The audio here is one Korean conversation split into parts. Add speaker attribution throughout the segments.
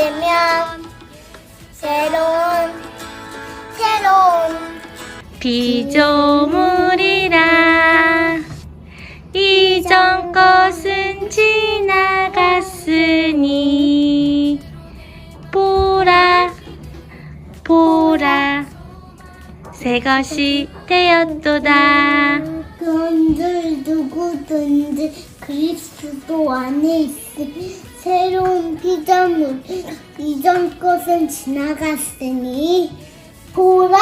Speaker 1: 있으면 새로운 새로운 비조물이라. 이전 것은 지나갔으니 보라 보라. 새 것이 되었도다.
Speaker 2: 돈들도 누구든지 그리스도 안에 있으 새로운 피조물 이전 것은 지나갔으니 보라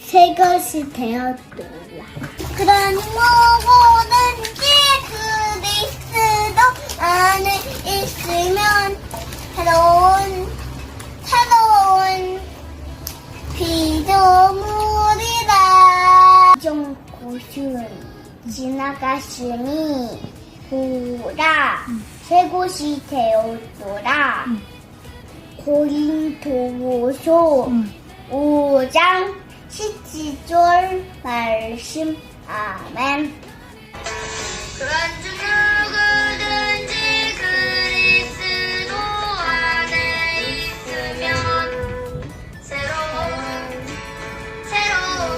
Speaker 2: 새 것이 되었도다. 그러니 누구든지 그리스도 안에 있으면 새로운 새로운 피조물이다. 이전 것은 지나갔으니 보라 새 곳이 되었더라. 고린도후서 5장 17절 말씀. 아멘.
Speaker 3: 그런즉 누구든지 그리스도 안에 있으면 새로운 새로운.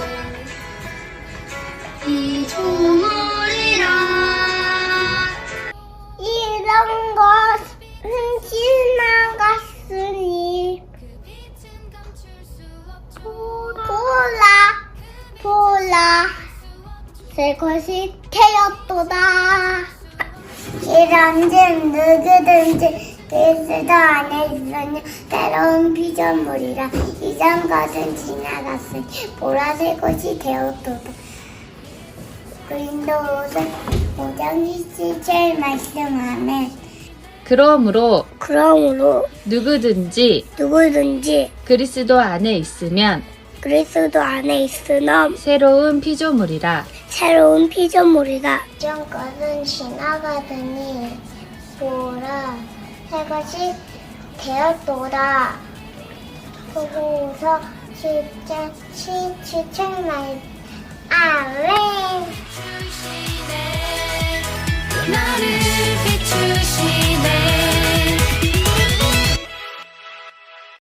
Speaker 2: 피조물이라 보라. 새 것이 되었도다. 이런즉 누구든지 그리스도 안에 있으니 새로운 피조물이라 이전 것은 지나갔으니 보라색 것이 되었도다. 그린도우서 5장 17절 말씀하면
Speaker 1: 그러므로
Speaker 2: 그러므로
Speaker 1: 누구든지
Speaker 2: 누구든지
Speaker 1: 그리스도 안에 있으면
Speaker 2: 그리스도 안에 있으면
Speaker 1: 새로운 피조물이라
Speaker 2: 새로운 피조물이다. 이전 것은 지나가더니 보라 새 것이 되었도다. 보고서 10장 17절 말 아멘
Speaker 3: 나는